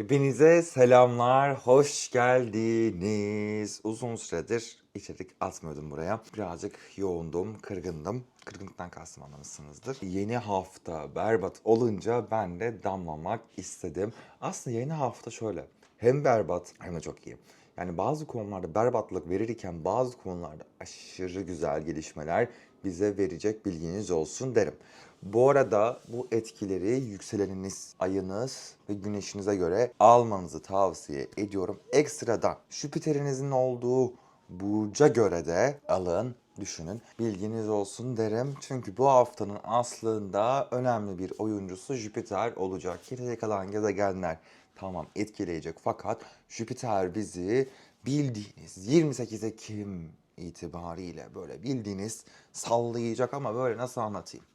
Hepinize selamlar, hoş geldiniz. Uzun süredir içerik atmıyordum buraya. Birazcık yoğundum, kırgındım. Kırgınlıktan kastım anlamışsınızdır. Yeni hafta berbat olunca ben de damlamak istedim. Aslında yeni hafta şöyle. Hem berbat hem de çok iyi. Yani bazı konularda berbatlık verirken bazı konularda aşırı güzel gelişmeler bize verecek bilginiz olsun derim. Bu arada bu etkileri yükseleniniz, ayınız ve güneşinize göre almanızı tavsiye ediyorum. Ekstradan Jüpiter'inizin olduğu burca göre de alın, düşünün. Bilginiz olsun derim. Çünkü bu haftanın aslında önemli bir oyuncusu Jüpiter olacak. Geriye kalan gezegenler tamam etkileyecek fakat Jüpiter bizi bildiğiniz 28 Ekim itibariyle böyle bildiğiniz sallayacak ama böyle nasıl anlatayım?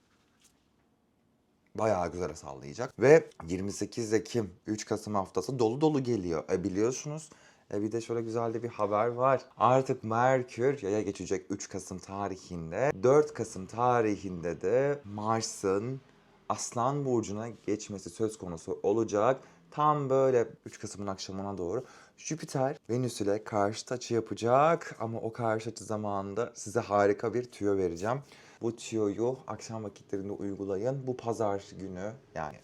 Bayağı güzel sallayacak. Ve 28 Ekim 3 Kasım haftası dolu dolu geliyor. E biliyorsunuz. E bir de şöyle güzel de bir haber var. Artık Merkür yaya geçecek 3 Kasım tarihinde. 4 Kasım tarihinde de Mars'ın Aslan Burcu'na geçmesi söz konusu olacak. Tam böyle 3 Kasım'ın akşamına doğru Jüpiter Venüs ile karşıt açı yapacak ama o karşı açı zamanında size harika bir tüyo vereceğim. Bu tüyoyu akşam vakitlerinde uygulayın. Bu pazar günü yani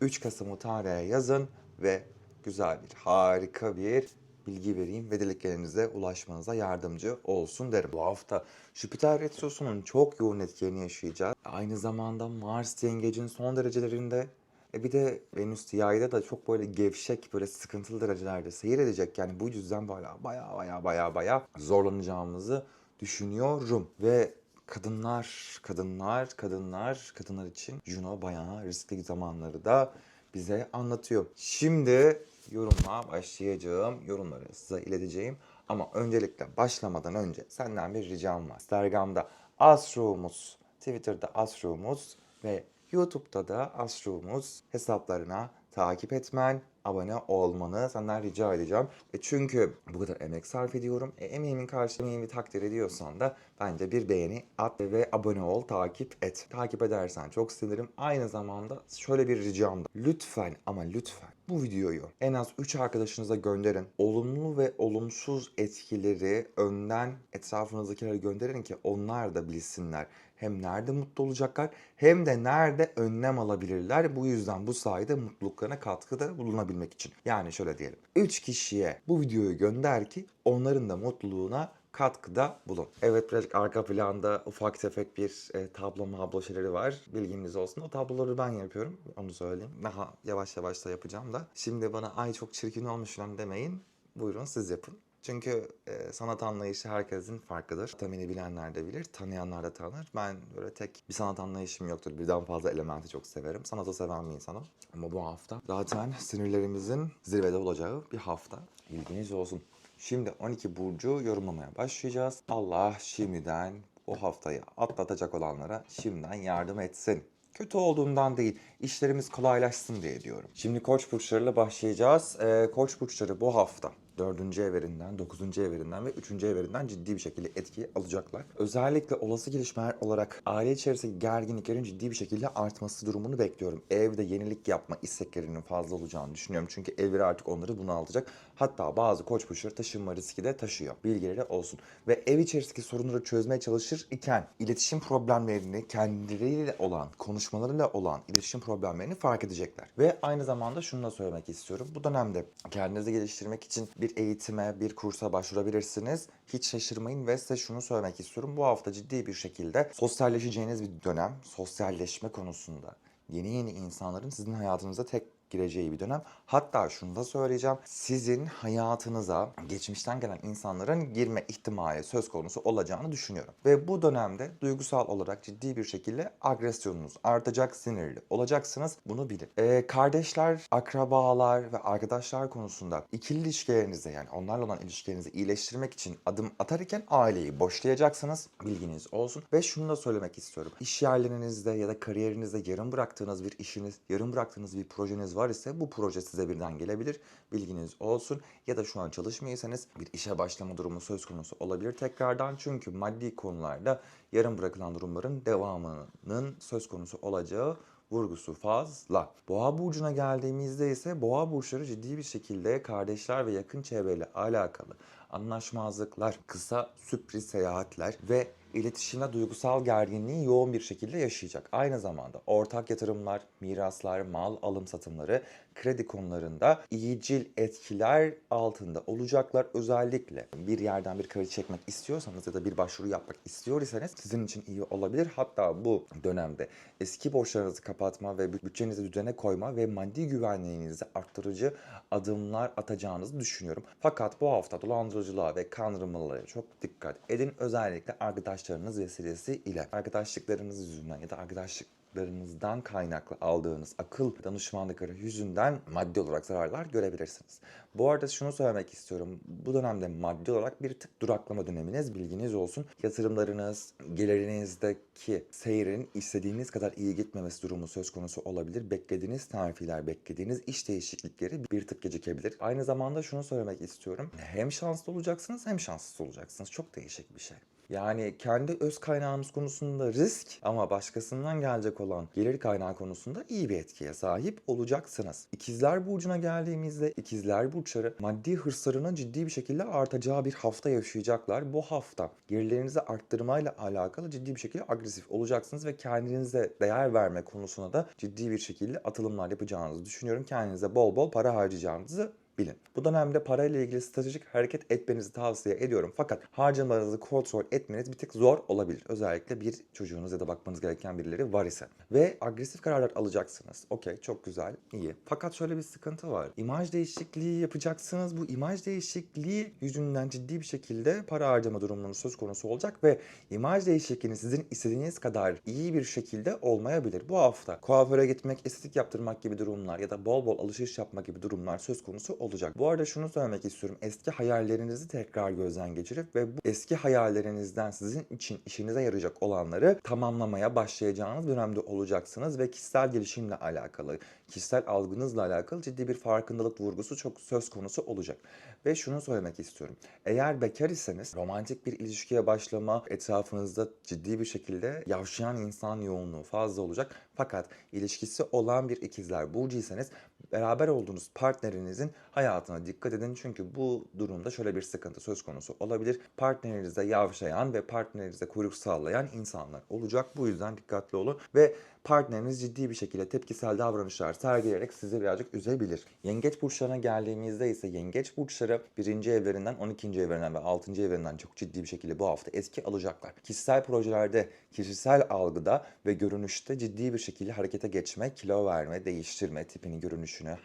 3 Kasım'ı tarihe yazın ve güzel bir, harika bir bilgi vereyim ve dileklerinize ulaşmanıza yardımcı olsun derim. Bu hafta Jüpiter Retrosu'nun çok yoğun etkilerini yaşayacağız. Aynı zamanda Mars Yengecin son derecelerinde e bir de Venüs Yay'da da çok böyle gevşek, böyle sıkıntılı derecelerde seyir edecek. Yani bu yüzden böyle baya baya baya baya zorlanacağımızı düşünüyorum. Ve kadınlar, kadınlar, kadınlar, kadınlar için Juno bayağı riskli zamanları da bize anlatıyor. Şimdi yoruma başlayacağım. Yorumları size ileteceğim. Ama öncelikle başlamadan önce senden bir ricam var. Instagram'da Astroumuz, Twitter'da Astroumuz ve YouTube'da da Astroumuz hesaplarına takip etmen, abone olmanı senden rica edeceğim. E çünkü bu kadar emek sarf ediyorum. E emeğimin karşılığını takdir ediyorsan da bence bir beğeni at ve abone ol, takip et. Takip edersen çok sevinirim. Aynı zamanda şöyle bir ricam da. Lütfen ama lütfen bu videoyu en az 3 arkadaşınıza gönderin. Olumlu ve olumsuz etkileri önden etrafınızdakilere gönderin ki onlar da bilsinler. Hem nerede mutlu olacaklar hem de nerede önlem alabilirler. Bu yüzden bu sayede mutluluklarına katkıda bulunabilmek için. Yani şöyle diyelim. 3 kişiye bu videoyu gönder ki onların da mutluluğuna katkıda bulun. Evet birazcık arka planda ufak tefek bir e, tablo mablo şeyleri var. Bilginiz olsun. O tabloları ben yapıyorum. Onu söyleyeyim. Daha yavaş yavaş da yapacağım da. Şimdi bana ay çok çirkin olmuş lan demeyin. Buyurun siz yapın. Çünkü e, sanat anlayışı herkesin farklıdır. Tamini bilenler de bilir, tanıyanlar da tanır. Ben böyle tek bir sanat anlayışım yoktur. Birden fazla elementi çok severim. Sanatı seven bir insanım. Ama bu hafta zaten sinirlerimizin zirvede olacağı bir hafta. Bilginiz olsun. Şimdi 12 burcu yorumlamaya başlayacağız. Allah şimdiden o haftayı atlatacak olanlara şimdiden yardım etsin. Kötü olduğundan değil, işlerimiz kolaylaşsın diye diyorum. Şimdi koç burçlarıyla başlayacağız. Ee, koç burçları bu hafta dördüncü everinden, dokuzuncu everinden ve üçüncü everinden ciddi bir şekilde etki alacaklar. Özellikle olası gelişmeler olarak aile içerisindeki gerginliklerin ciddi bir şekilde artması durumunu bekliyorum. Evde yenilik yapma isteklerinin fazla olacağını düşünüyorum. Çünkü evleri artık onları bunaltacak. Hatta bazı koç burçları taşınma riski de taşıyor. Bilgileri olsun. Ve ev içerisindeki sorunları çözmeye çalışır iken iletişim problemlerini kendileriyle olan, konuşmalarıyla olan iletişim problemlerini fark edecekler. Ve aynı zamanda şunu da söylemek istiyorum. Bu dönemde kendinizi geliştirmek için bir eğitime, bir kursa başvurabilirsiniz. Hiç şaşırmayın ve size şunu söylemek istiyorum. Bu hafta ciddi bir şekilde sosyalleşeceğiniz bir dönem. Sosyalleşme konusunda yeni yeni insanların sizin hayatınıza tek gireceği bir dönem. Hatta şunu da söyleyeceğim. Sizin hayatınıza geçmişten gelen insanların girme ihtimali söz konusu olacağını düşünüyorum. Ve bu dönemde duygusal olarak ciddi bir şekilde agresyonunuz artacak, sinirli olacaksınız. Bunu bilin. Ee, kardeşler, akrabalar ve arkadaşlar konusunda ikili ilişkilerinizi yani onlarla olan ilişkilerinizi iyileştirmek için adım atarken aileyi boşlayacaksınız. Bilginiz olsun. Ve şunu da söylemek istiyorum. İş yerlerinizde ya da kariyerinizde yarım bıraktığınız bir işiniz, yarım bıraktığınız bir projeniz var ise bu proje size birden gelebilir. Bilginiz olsun. Ya da şu an çalışmıyorsanız bir işe başlama durumu söz konusu olabilir tekrardan. Çünkü maddi konularda yarım bırakılan durumların devamının söz konusu olacağı vurgusu fazla. Boğa burcuna geldiğimizde ise boğa burçları ciddi bir şekilde kardeşler ve yakın çevreyle alakalı anlaşmazlıklar, kısa sürpriz seyahatler ve iletişimde duygusal gerginliği yoğun bir şekilde yaşayacak. Aynı zamanda ortak yatırımlar, miraslar, mal alım satımları, kredi konularında iyicil etkiler altında olacaklar. Özellikle bir yerden bir kredi çekmek istiyorsanız ya da bir başvuru yapmak istiyor iseniz sizin için iyi olabilir. Hatta bu dönemde eski borçlarınızı kapatma ve bütçenizi düzene koyma ve maddi güvenliğinizi arttırıcı adımlar atacağınızı düşünüyorum. Fakat bu hafta dolandırıcılığa ve kandırmalara çok dikkat edin. Özellikle arkadaşlarınız vesilesiyle arkadaşlıklarınız yüzünden ya da arkadaşlıklarınızdan kaynaklı aldığınız akıl danışmanlıkları yüzünden maddi olarak zararlar görebilirsiniz. Bu arada şunu söylemek istiyorum. Bu dönemde maddi olarak bir tık duraklama döneminiz bilginiz olsun. Yatırımlarınız, gelirinizdeki seyrin istediğiniz kadar iyi gitmemesi durumu söz konusu olabilir. Beklediğiniz terfiler, beklediğiniz iş değişiklikleri bir tık gecikebilir. Aynı zamanda şunu söylemek istiyorum. Hem şanslı olacaksınız hem şanssız olacaksınız. Çok değişik bir şey. Yani kendi öz kaynağımız konusunda risk ama başkasından gelecek olan gelir kaynağı konusunda iyi bir etkiye sahip olacaksınız. İkizler Burcu'na geldiğimizde ikizler burçları maddi hırslarının ciddi bir şekilde artacağı bir hafta yaşayacaklar. Bu hafta gelirlerinizi arttırmayla alakalı ciddi bir şekilde agresif olacaksınız ve kendinize değer verme konusuna da ciddi bir şekilde atılımlar yapacağınızı düşünüyorum. Kendinize bol bol para harcayacağınızı bilin. Bu dönemde parayla ilgili stratejik hareket etmenizi tavsiye ediyorum. Fakat harcamalarınızı kontrol etmeniz bir tık zor olabilir. Özellikle bir çocuğunuz ya da bakmanız gereken birileri var ise. Ve agresif kararlar alacaksınız. Okey çok güzel, iyi. Fakat şöyle bir sıkıntı var. İmaj değişikliği yapacaksınız. Bu imaj değişikliği yüzünden ciddi bir şekilde para harcama durumunuz söz konusu olacak ve imaj değişikliğini sizin istediğiniz kadar iyi bir şekilde olmayabilir. Bu hafta kuaföre gitmek, estetik yaptırmak gibi durumlar ya da bol bol alışveriş yapmak gibi durumlar söz konusu olacak. Bu arada şunu söylemek istiyorum. Eski hayallerinizi tekrar gözden geçirip ve bu eski hayallerinizden sizin için işinize yarayacak olanları tamamlamaya başlayacağınız dönemde olacaksınız ve kişisel gelişimle alakalı, kişisel algınızla alakalı ciddi bir farkındalık vurgusu çok söz konusu olacak. Ve şunu söylemek istiyorum. Eğer bekar iseniz romantik bir ilişkiye başlama etrafınızda ciddi bir şekilde yavşayan insan yoğunluğu fazla olacak. Fakat ilişkisi olan bir ikizler burcuysanız beraber olduğunuz partnerinizin hayatına dikkat edin. Çünkü bu durumda şöyle bir sıkıntı söz konusu olabilir. Partnerinize yavşayan ve partnerinize kuyruk sallayan insanlar olacak. Bu yüzden dikkatli olun ve partneriniz ciddi bir şekilde tepkisel davranışlar sergileyerek sizi birazcık üzebilir. Yengeç burçlarına geldiğimizde ise yengeç burçları birinci evlerinden, 12. evlerinden ve 6. evlerinden çok ciddi bir şekilde bu hafta etki alacaklar. Kişisel projelerde, kişisel algıda ve görünüşte ciddi bir şekilde harekete geçme, kilo verme, değiştirme, tipini, görünüşünü,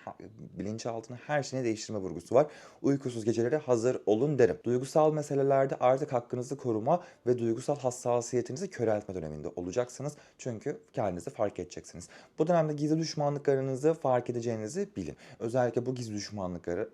bilinçaltını her şeyini değiştirme vurgusu var. Uykusuz gecelere hazır olun derim. Duygusal meselelerde artık hakkınızı koruma ve duygusal hassasiyetinizi köreltme döneminde olacaksınız. Çünkü kendinizi fark edeceksiniz. Bu dönemde gizli düşmanlıklarınızı fark edeceğinizi bilin. Özellikle bu gizli düşmanlıklara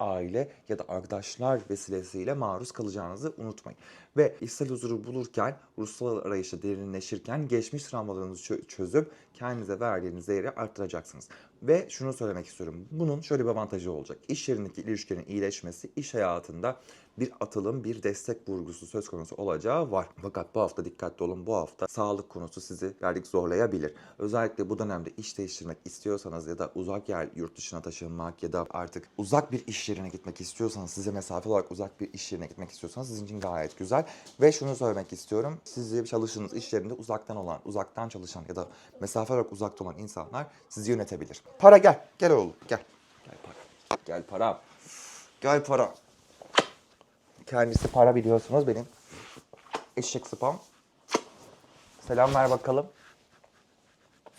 aile ya da arkadaşlar vesilesiyle maruz kalacağınızı unutmayın. Ve içsel huzuru bulurken, ruhsal arayışta derinleşirken geçmiş travmalarınızı çö- çözüp kendinize verdiğiniz değeri arttıracaksınız. Ve şunu söylemek istiyorum. Bunun şöyle bir avantajı olacak. İş yerindeki ilişkilerin iyileşmesi, iş hayatında bir atılım, bir destek vurgusu söz konusu olacağı var. Fakat bu hafta dikkatli olun. Bu hafta sağlık konusu sizi birazcık zorlayabilir. Özellikle bu dönemde iş değiştirmek istiyorsanız ya da uzak yer yurt dışına taşınmak ya da artık uzak bir iş yerine gitmek istiyorsanız, size mesafe olarak uzak bir iş yerine gitmek istiyorsanız sizin için gayet güzel. Ve şunu söylemek istiyorum. Sizi çalıştığınız iş yerinde uzaktan olan, uzaktan çalışan ya da mesafe olarak uzakta olan insanlar sizi yönetebilir. Para gel. Gel oğlum gel. Gel para. Gel para. Gel para. Kendisi para biliyorsunuz benim. Eşek spam. Selam ver bakalım.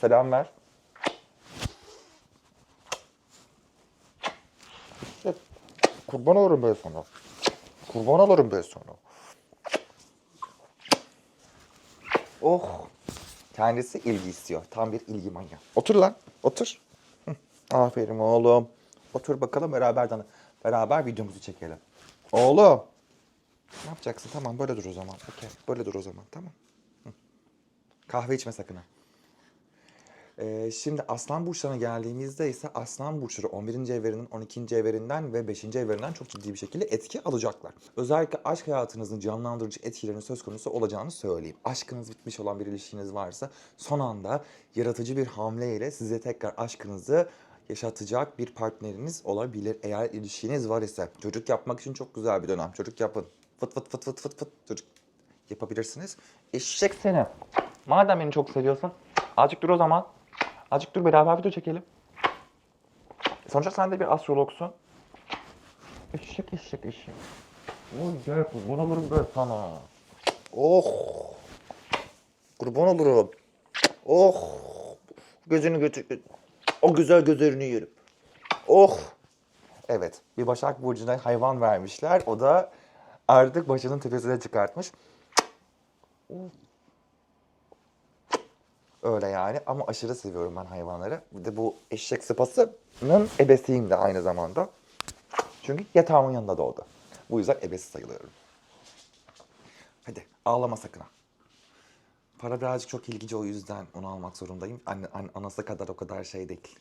Selam ver. İşte kurban olurum ben sana. Kurban olurum ben sana. Oh. Kendisi ilgi istiyor. Tam bir ilgi manyağı. Otur lan. Otur. Hı. Aferin oğlum. Otur bakalım beraber beraber videomuzu çekelim. Oğlum. Ne yapacaksın? Tamam böyle dur o zaman. Okey. Böyle dur o zaman. Tamam. Kahve içme sakın ha. Ee, şimdi Aslan Burçlarına geldiğimizde ise Aslan Burçları 11. evlerinden, 12. evlerinden ve 5. evlerinden çok ciddi bir şekilde etki alacaklar. Özellikle aşk hayatınızın canlandırıcı etkilerinin söz konusu olacağını söyleyeyim. Aşkınız bitmiş olan bir ilişkiniz varsa son anda yaratıcı bir hamleyle size tekrar aşkınızı yaşatacak bir partneriniz olabilir. Eğer ilişkiniz var ise çocuk yapmak için çok güzel bir dönem. Çocuk yapın. Fıt fıt fıt fıt fıt fıt çocuk yapabilirsiniz. Eşek seni. Madem beni çok seviyorsun azıcık dur o zaman. Azıcık dur beraber video çekelim. Sonuçta sen de bir astrologsun. Eşek eşek eşek. Oy gel kurban olurum ben sana. Oh. Kurban olurum. Oh. Gözünü götür. O güzel gözlerini yerim. Oh. Evet. Bir Başak Burcu'na hayvan vermişler. O da artık başının tepesine çıkartmış. Öyle yani ama aşırı seviyorum ben hayvanları. Bir de bu eşek sıpasının ebesiyim de aynı zamanda. Çünkü yatağımın yanında doğdu. Bu yüzden ebesi sayılıyorum. Hadi ağlama sakın ha. Para birazcık çok ilginç o yüzden onu almak zorundayım. Anne, anası kadar o kadar şey değil.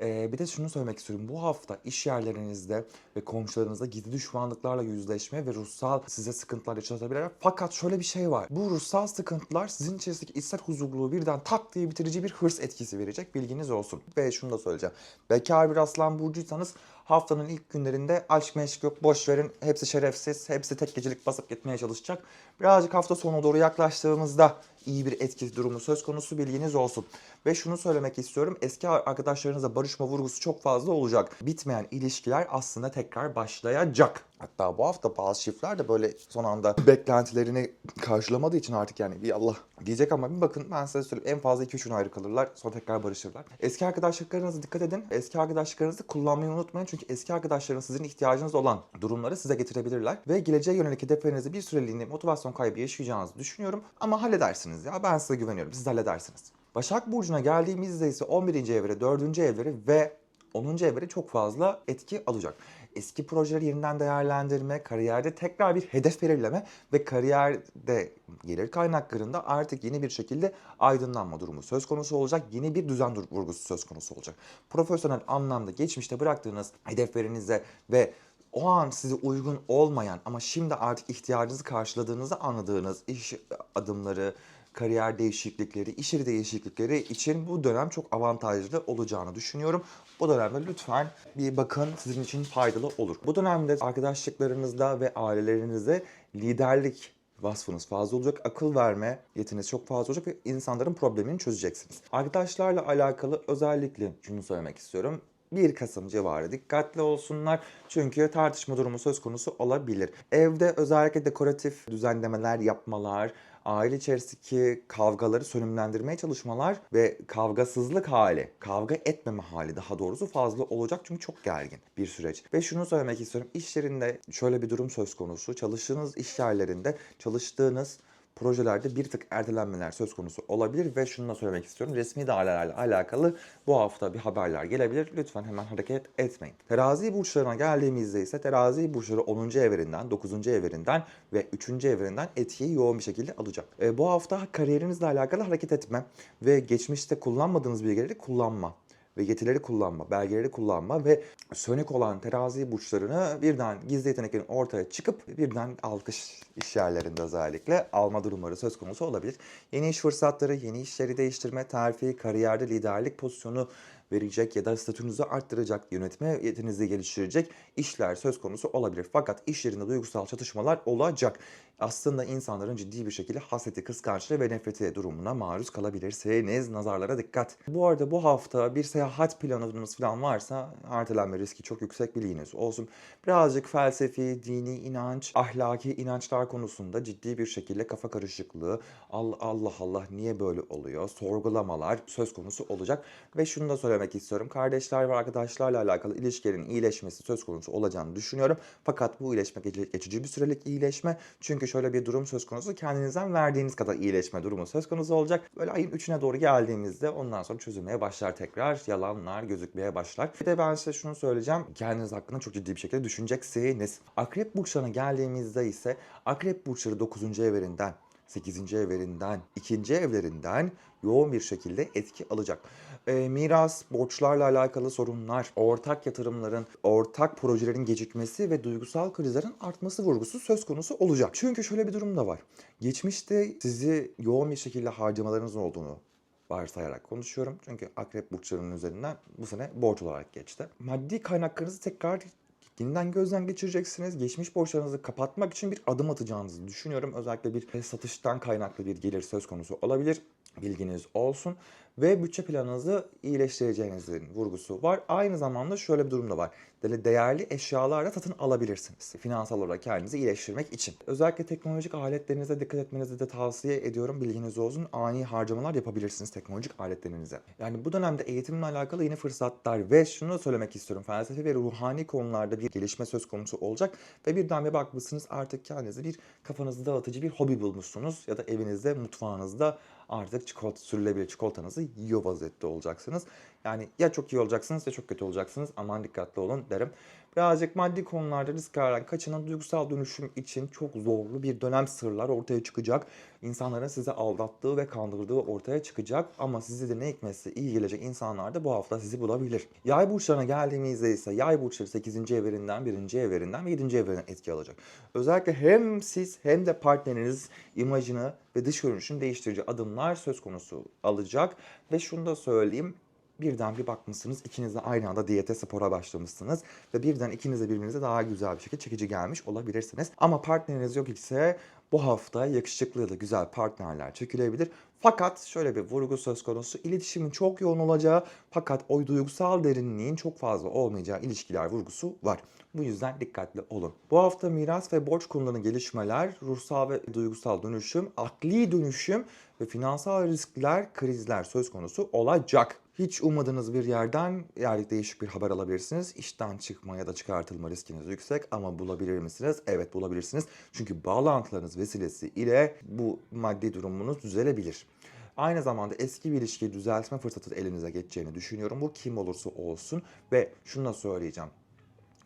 Ee, bir de şunu söylemek istiyorum. Bu hafta iş yerlerinizde ve komşularınızda gizli düşmanlıklarla yüzleşme ve ruhsal size sıkıntılar yaşatabilirler. Fakat şöyle bir şey var. Bu ruhsal sıkıntılar sizin içerisindeki içsel huzurluğu birden tak diye bitirici bir hırs etkisi verecek. Bilginiz olsun. Ve şunu da söyleyeceğim. Bekar bir aslan burcuysanız haftanın ilk günlerinde aşk meşk yok boş verin. Hepsi şerefsiz. Hepsi tek gecelik basıp gitmeye çalışacak. Birazcık hafta sonuna doğru yaklaştığımızda iyi bir etki durumu söz konusu bilginiz olsun. Ve şunu söylemek istiyorum. Eski arkadaşlarınızla barışma vurgusu çok fazla olacak. Bitmeyen ilişkiler aslında tekrar başlayacak. Hatta bu hafta bazı çiftler de böyle son anda beklentilerini karşılamadığı için artık yani bir Allah diyecek ama bir bakın ben size söyleyeyim en fazla 2-3 gün ayrı kalırlar sonra tekrar barışırlar. Eski arkadaşlıklarınıza dikkat edin. Eski arkadaşlıklarınızı kullanmayı unutmayın çünkü eski arkadaşlarınız sizin ihtiyacınız olan durumları size getirebilirler ve geleceğe yönelik hedeflerinizi bir süreliğine motivasyon kaybı yaşayacağınızı düşünüyorum ama halledersiniz ya ben size güveniyorum siz halledersiniz. Başak Burcu'na geldiğimizde ise 11. evre, 4. evleri ve 10. evre çok fazla etki alacak. Eski projeleri yeniden değerlendirme, kariyerde tekrar bir hedef belirleme ve kariyerde gelir kaynaklarında artık yeni bir şekilde aydınlanma durumu söz konusu olacak. Yeni bir düzen vurgusu söz konusu olacak. Profesyonel anlamda geçmişte bıraktığınız hedeflerinize ve o an size uygun olmayan ama şimdi artık ihtiyacınızı karşıladığınızı anladığınız iş adımları, kariyer değişiklikleri, iş yeri değişiklikleri için bu dönem çok avantajlı olacağını düşünüyorum. Bu dönemde lütfen bir bakın sizin için faydalı olur. Bu dönemde arkadaşlıklarınızda ve ailelerinizde liderlik vasfınız fazla olacak. Akıl verme yetiniz çok fazla olacak ve insanların problemini çözeceksiniz. Arkadaşlarla alakalı özellikle şunu söylemek istiyorum. 1 Kasım civarı dikkatli olsunlar. Çünkü tartışma durumu söz konusu olabilir. Evde özellikle dekoratif düzenlemeler yapmalar, aile içerisindeki kavgaları sönümlendirmeye çalışmalar ve kavgasızlık hali, kavga etmeme hali daha doğrusu fazla olacak çünkü çok gergin bir süreç. Ve şunu söylemek istiyorum. İş yerinde şöyle bir durum söz konusu. Çalıştığınız iş yerlerinde çalıştığınız projelerde bir tık ertelenmeler söz konusu olabilir ve şunu da söylemek istiyorum. Resmi dairelerle alakalı bu hafta bir haberler gelebilir. Lütfen hemen hareket etmeyin. Terazi burçlarına geldiğimizde ise terazi burçları 10. evlerinden, 9. evlerinden ve 3. evlerinden etkiyi yoğun bir şekilde alacak. E, bu hafta kariyerinizle alakalı hareket etme ve geçmişte kullanmadığınız bilgileri kullanma ve yetileri kullanma, belgeleri kullanma ve sönük olan terazi burçlarını birden gizli yeteneklerin ortaya çıkıp birden alkış iş yerlerinde özellikle alma durumları söz konusu olabilir. Yeni iş fırsatları, yeni işleri değiştirme, terfi, kariyerde liderlik pozisyonu verecek ya da statünüzü arttıracak, yönetme yetinizi geliştirecek işler söz konusu olabilir. Fakat iş yerinde duygusal çatışmalar olacak. Aslında insanların ciddi bir şekilde hasreti, kıskançlığı ve nefreti durumuna maruz kalabilirsiniz. Nazarlara dikkat. Bu arada bu hafta bir seyahat planınız falan varsa ertelenme riski çok yüksek bilginiz olsun. Birazcık felsefi, dini inanç, ahlaki inançlar konusunda ciddi bir şekilde kafa karışıklığı, Allah Allah, Allah niye böyle oluyor, sorgulamalar söz konusu olacak. Ve şunu da söylemek istiyorum. Kardeşler ve arkadaşlarla alakalı ilişkilerin iyileşmesi söz konusu olacağını düşünüyorum. Fakat bu iyileşme geçici bir sürelik iyileşme. Çünkü şöyle bir durum söz konusu. Kendinizden verdiğiniz kadar iyileşme durumu söz konusu olacak. Böyle ayın 3'üne doğru geldiğimizde ondan sonra çözülmeye başlar tekrar. Yalanlar gözükmeye başlar. Bir de ben size şunu söyleyeceğim. Kendiniz hakkında çok ciddi bir şekilde düşüneceksiniz. Akrep burçlarına geldiğimizde ise Akrep burçları 9. evlerinden 8. evlerinden, 2. evlerinden yoğun bir şekilde etki alacak. E, miras, borçlarla alakalı sorunlar, ortak yatırımların, ortak projelerin gecikmesi ve duygusal krizlerin artması vurgusu söz konusu olacak. Çünkü şöyle bir durum da var. Geçmişte sizi yoğun bir şekilde harcamalarınız olduğunu varsayarak konuşuyorum. Çünkü akrep burçlarının üzerinden bu sene borç olarak geçti. Maddi kaynaklarınızı tekrar yeniden gözden geçireceksiniz. Geçmiş borçlarınızı kapatmak için bir adım atacağınızı düşünüyorum. Özellikle bir satıştan kaynaklı bir gelir söz konusu olabilir. Bilginiz olsun. Ve bütçe planınızı iyileştireceğinizin vurgusu var. Aynı zamanda şöyle bir durum da var. Değerli eşyalar da satın alabilirsiniz. Finansal olarak kendinizi iyileştirmek için. Özellikle teknolojik aletlerinize dikkat etmenizi de tavsiye ediyorum. Bilginiz olsun. Ani harcamalar yapabilirsiniz teknolojik aletlerinize. Yani bu dönemde eğitimle alakalı yeni fırsatlar ve şunu da söylemek istiyorum. Felsefi ve ruhani konularda bir gelişme söz konusu olacak. Ve birden bir bakmışsınız artık kendinize bir kafanızı dağıtıcı bir hobi bulmuşsunuz. Ya da evinizde, mutfağınızda artık çikolata, sürülebilir çikolatanızı yiyor vaziyette olacaksınız. Yani ya çok iyi olacaksınız ya çok kötü olacaksınız. Aman dikkatli olun derim. Birazcık maddi konularda risk alarak kaçınan duygusal dönüşüm için çok zorlu bir dönem sırlar ortaya çıkacak. İnsanların sizi aldattığı ve kandırdığı ortaya çıkacak. Ama sizi de ne hikmetse iyi gelecek insanlar da bu hafta sizi bulabilir. Yay burçlarına geldiğimizde ise yay burçları 8. evlerinden, 1. evlerinden ve 7. evlerinden etki alacak. Özellikle hem siz hem de partneriniz imajını ve dış görünüşünü değiştirici adımlar söz konusu alacak. Ve şunu da söyleyeyim birden bir bakmışsınız ikiniz de aynı anda diyete spora başlamışsınız ve birden ikiniz de birbirinize daha güzel bir şekilde çekici gelmiş olabilirsiniz. Ama partneriniz yok ise bu hafta yakışıklı ya da güzel partnerler çekilebilir. Fakat şöyle bir vurgu söz konusu iletişimin çok yoğun olacağı fakat o duygusal derinliğin çok fazla olmayacağı ilişkiler vurgusu var. Bu yüzden dikkatli olun. Bu hafta miras ve borç konularında gelişmeler, ruhsal ve duygusal dönüşüm, akli dönüşüm ve finansal riskler, krizler söz konusu olacak. Hiç ummadığınız bir yerden yani değişik bir haber alabilirsiniz. İşten çıkma ya da çıkartılma riskiniz yüksek ama bulabilir misiniz? Evet bulabilirsiniz. Çünkü bağlantılarınız vesilesi ile bu maddi durumunuz düzelebilir. Aynı zamanda eski bir ilişkiyi düzeltme fırsatı elinize geçeceğini düşünüyorum. Bu kim olursa olsun ve şunu da söyleyeceğim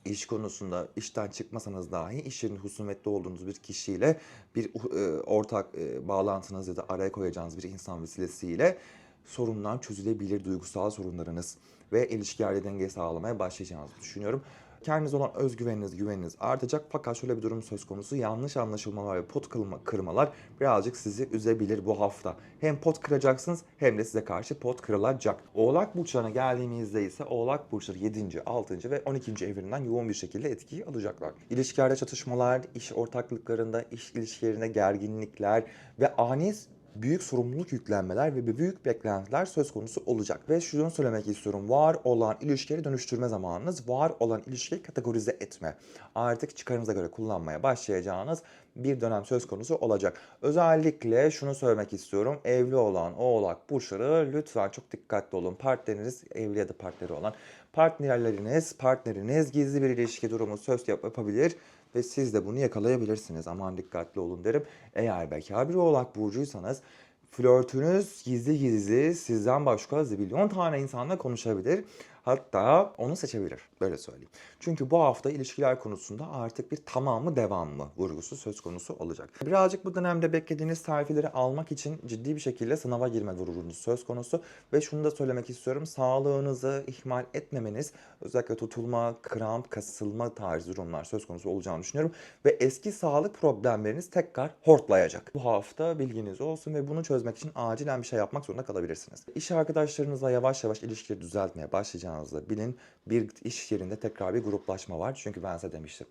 iş konusunda işten çıkmasanız dahi iş yerinde husumetli olduğunuz bir kişiyle bir e, ortak e, bağlantınız ya da araya koyacağınız bir insan vesilesiyle sorunlar çözülebilir duygusal sorunlarınız ve ilişkilerde denge sağlamaya başlayacağınızı düşünüyorum. Kendinize olan özgüveniniz, güveniniz artacak fakat şöyle bir durum söz konusu. Yanlış anlaşılmalar ve pot kırma, kırmalar birazcık sizi üzebilir bu hafta. Hem pot kıracaksınız hem de size karşı pot kırılacak. Oğlak burçlarına geldiğimizde ise Oğlak burçları 7. 6. ve 12. evlerinden yoğun bir şekilde etkiyi alacaklar. İlişkilerde çatışmalar, iş ortaklıklarında, iş ilişkilerinde gerginlikler ve ani büyük sorumluluk yüklenmeler ve büyük beklentiler söz konusu olacak. Ve şunu söylemek istiyorum. Var olan ilişkileri dönüştürme zamanınız, var olan ilişkiyi kategorize etme. Artık çıkarınıza göre kullanmaya başlayacağınız bir dönem söz konusu olacak. Özellikle şunu söylemek istiyorum. Evli olan oğlak burçları lütfen çok dikkatli olun. Partneriniz evli ya da partneri olan partnerleriniz, partneriniz gizli bir ilişki durumu söz yap- yapabilir ve siz de bunu yakalayabilirsiniz. Aman dikkatli olun derim. Eğer bekar bir oğlak burcuysanız flörtünüz gizli gizli sizden başka zibilyon tane insanla konuşabilir. Hatta onu seçebilir. Böyle söyleyeyim. Çünkü bu hafta ilişkiler konusunda artık bir tamamı devamlı vurgusu söz konusu olacak. Birazcık bu dönemde beklediğiniz terfileri almak için ciddi bir şekilde sınava girme vurgunuz söz konusu. Ve şunu da söylemek istiyorum. Sağlığınızı ihmal etmemeniz özellikle tutulma, kramp, kasılma tarzı durumlar söz konusu olacağını düşünüyorum. Ve eski sağlık problemleriniz tekrar hortlayacak. Bu hafta bilginiz olsun ve bunu çözmek için acilen bir şey yapmak zorunda kalabilirsiniz. İş arkadaşlarınızla yavaş yavaş ilişkileri düzeltmeye başlayacağınızı bilin. Bir iş yerinde tekrar bir gruplaşma var. Çünkü ben size demiştim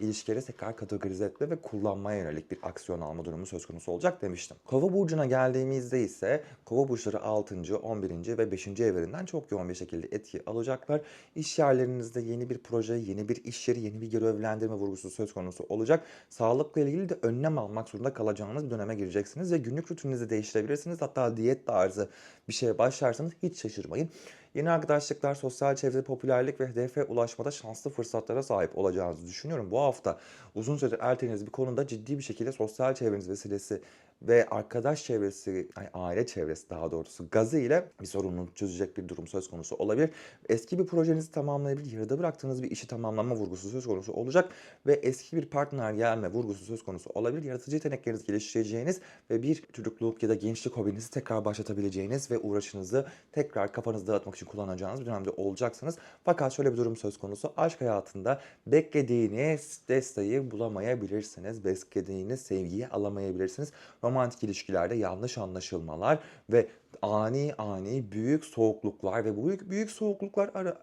ilişkileri tekrar kategorize etme ve kullanmaya yönelik bir aksiyon alma durumu söz konusu olacak demiştim. Kova burcuna geldiğimizde ise Kova burçları 6. 11. ve 5. evlerinden çok yoğun bir şekilde etki alacaklar. İş yerlerinizde yeni bir proje, yeni bir iş yeri, yeni bir görevlendirme vurgusu söz konusu olacak. Sağlıkla ilgili de önlem almak zorunda kalacağınız bir döneme gireceksiniz ve günlük rutininizi değiştirebilirsiniz. Hatta diyet tarzı bir şeye başlarsanız hiç şaşırmayın. Yeni arkadaşlıklar, sosyal çevrede popülerlik ve hedefe ulaşmada şanslı fırsatlara sahip olacağınızı düşünüyorum. Bu hafta uzun süredir ertelediğiniz bir konuda ciddi bir şekilde sosyal çevreniz vesilesi ve arkadaş çevresi, ay, aile çevresi daha doğrusu gazı ile bir sorunu çözecek bir durum söz konusu olabilir. Eski bir projenizi tamamlayabilir, yarıda bıraktığınız bir işi tamamlama vurgusu söz konusu olacak ve eski bir partner gelme vurgusu söz konusu olabilir. Yaratıcı yeteneklerinizi geliştireceğiniz ve bir çocukluk ya da gençlik hobinizi tekrar başlatabileceğiniz ve uğraşınızı tekrar kafanızı dağıtmak için kullanacağınız bir dönemde olacaksınız. Fakat şöyle bir durum söz konusu. Aşk hayatında beklediğiniz desteği bulamayabilirsiniz. Beklediğiniz sevgiyi alamayabilirsiniz. Romantik ilişkilerde yanlış anlaşılmalar ve ani ani büyük soğukluklar ve büyük büyük soğukluklar ara-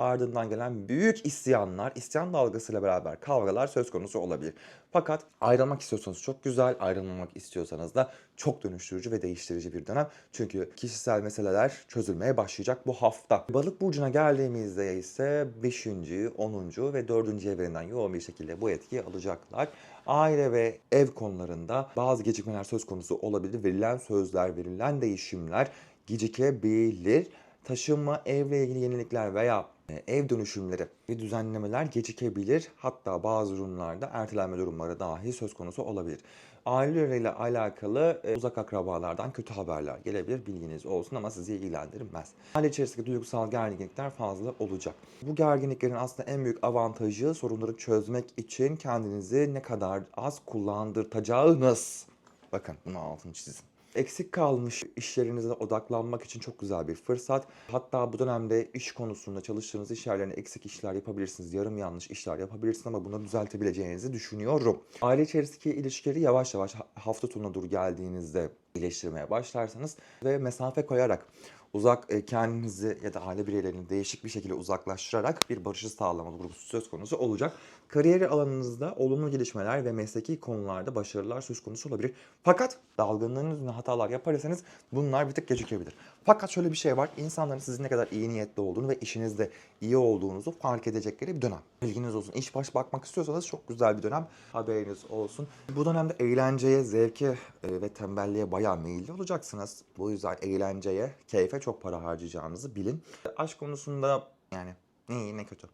ardından gelen büyük isyanlar, isyan dalgasıyla beraber kavgalar söz konusu olabilir. Fakat ayrılmak istiyorsanız çok güzel, ayrılmamak istiyorsanız da çok dönüştürücü ve değiştirici bir dönem. Çünkü kişisel meseleler çözülmeye başlayacak bu hafta. Balık burcuna geldiğimizde ise 5. 10. ve 4. evreninden yoğun bir şekilde bu etkiyi alacaklar. Aile ve ev konularında bazı gecikmeler söz konusu olabilir. Verilen sözler, verilen değişimler gecikebilir. Taşınma, evle ilgili yenilikler veya ev dönüşümleri ve düzenlemeler gecikebilir. Hatta bazı durumlarda ertelenme durumları dahi söz konusu olabilir. Aileleriyle alakalı e, uzak akrabalardan kötü haberler gelebilir bilginiz olsun ama sizi ilgilendirmez. Aile içerisindeki duygusal gerginlikler fazla olacak. Bu gerginliklerin aslında en büyük avantajı sorunları çözmek için kendinizi ne kadar az kullandırtacağınız. Bakın bunu altını çizin. Eksik kalmış işlerinize odaklanmak için çok güzel bir fırsat. Hatta bu dönemde iş konusunda çalıştığınız iş yerlerine eksik işler yapabilirsiniz. Yarım yanlış işler yapabilirsiniz ama bunu düzeltebileceğinizi düşünüyorum. Aile içerisindeki ilişkileri yavaş yavaş ha- hafta sonuna doğru geldiğinizde iyileştirmeye başlarsanız ve mesafe koyarak uzak e, kendinizi ya da aile bireylerini değişik bir şekilde uzaklaştırarak bir barışı sağlama durumu söz konusu olacak. Kariyeri alanınızda olumlu gelişmeler ve mesleki konularda başarılar söz konusu olabilir. Fakat dalgınlığınız yüzünden hatalar yaparsanız bunlar bir tık gecikebilir. Fakat şöyle bir şey var. İnsanların sizin ne kadar iyi niyetli olduğunu ve işinizde iyi olduğunuzu fark edecekleri bir dönem. Bilginiz olsun. İş baş bakmak istiyorsanız çok güzel bir dönem. Haberiniz olsun. Bu dönemde eğlenceye, zevke e, ve tembelliğe bayağı meyilli olacaksınız. Bu yüzden eğlenceye, keyfe çok para harcayacağınızı bilin. Aşk konusunda yani ne iyi ne kötü.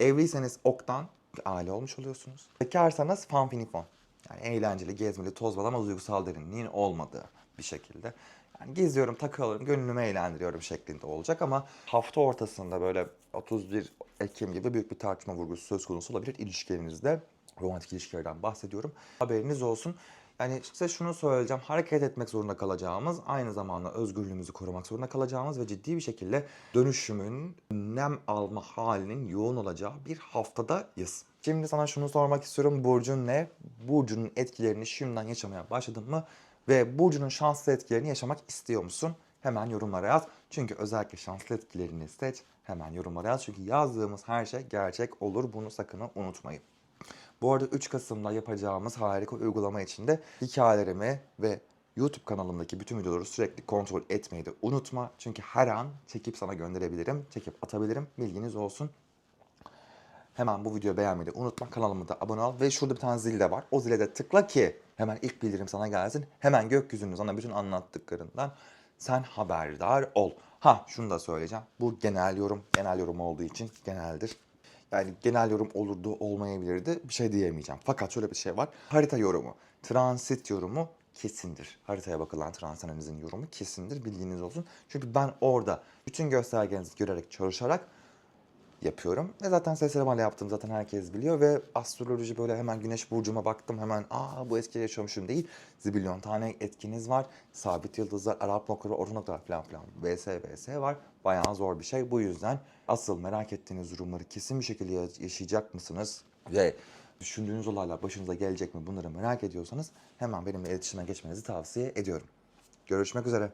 Evliyseniz oktan aile olmuş oluyorsunuz. Bekarsanız fanfinifon. Yani eğlenceli, gezmeli, tozmalı ama duygusal derinliğin olmadığı bir şekilde. Yani geziyorum, takılıyorum, gönlümü eğlendiriyorum şeklinde olacak ama hafta ortasında böyle 31 Ekim gibi büyük bir tartışma vurgusu söz konusu olabilir ilişkilerinizde. Romantik ilişkilerden bahsediyorum. Haberiniz olsun. Yani size şunu söyleyeceğim. Hareket etmek zorunda kalacağımız, aynı zamanda özgürlüğümüzü korumak zorunda kalacağımız ve ciddi bir şekilde dönüşümün, nem alma halinin yoğun olacağı bir haftadayız. Şimdi sana şunu sormak istiyorum. Burcun ne? Burcunun etkilerini şimdiden yaşamaya başladın mı? Ve Burcu'nun şanslı etkilerini yaşamak istiyor musun? Hemen yorumlara yaz. Çünkü özellikle şanslı etkilerini seç. Hemen yorumlara yaz. Çünkü yazdığımız her şey gerçek olur. Bunu sakın unutmayın. Bu arada 3 Kasım'da yapacağımız harika uygulama için de hikayelerimi ve YouTube kanalımdaki bütün videoları sürekli kontrol etmeyi de unutma. Çünkü her an çekip sana gönderebilirim, çekip atabilirim. Bilginiz olsun. Hemen bu videoyu beğenmeyi de unutma. Kanalıma da abone ol ve şurada bir tane zil de var. O zile de tıkla ki hemen ilk bildirim sana gelsin. Hemen gökyüzünün sana bütün anlattıklarından sen haberdar ol. Ha şunu da söyleyeceğim. Bu genel yorum, genel yorum olduğu için geneldir. Yani genel yorum olurdu, olmayabilirdi. Bir şey diyemeyeceğim. Fakat şöyle bir şey var. Harita yorumu, transit yorumu kesindir. Haritaya bakılan analizin yorumu kesindir. Bilginiz olsun. Çünkü ben orada bütün göstergenizi görerek, çalışarak yapıyorum. Ve zaten seslemeyle yaptım zaten herkes biliyor ve astroloji böyle hemen güneş burcuma baktım hemen aa bu eskileri yaşamışım değil. Zibilyon tane etkiniz var. Sabit yıldızlar, Arap noktaları, orta noktalar falan filan. VS, VS var. Bayağı zor bir şey. Bu yüzden asıl merak ettiğiniz durumları kesin bir şekilde ya- yaşayacak mısınız? Ve düşündüğünüz olaylar başınıza gelecek mi bunları merak ediyorsanız hemen benimle iletişime geçmenizi tavsiye ediyorum. Görüşmek üzere.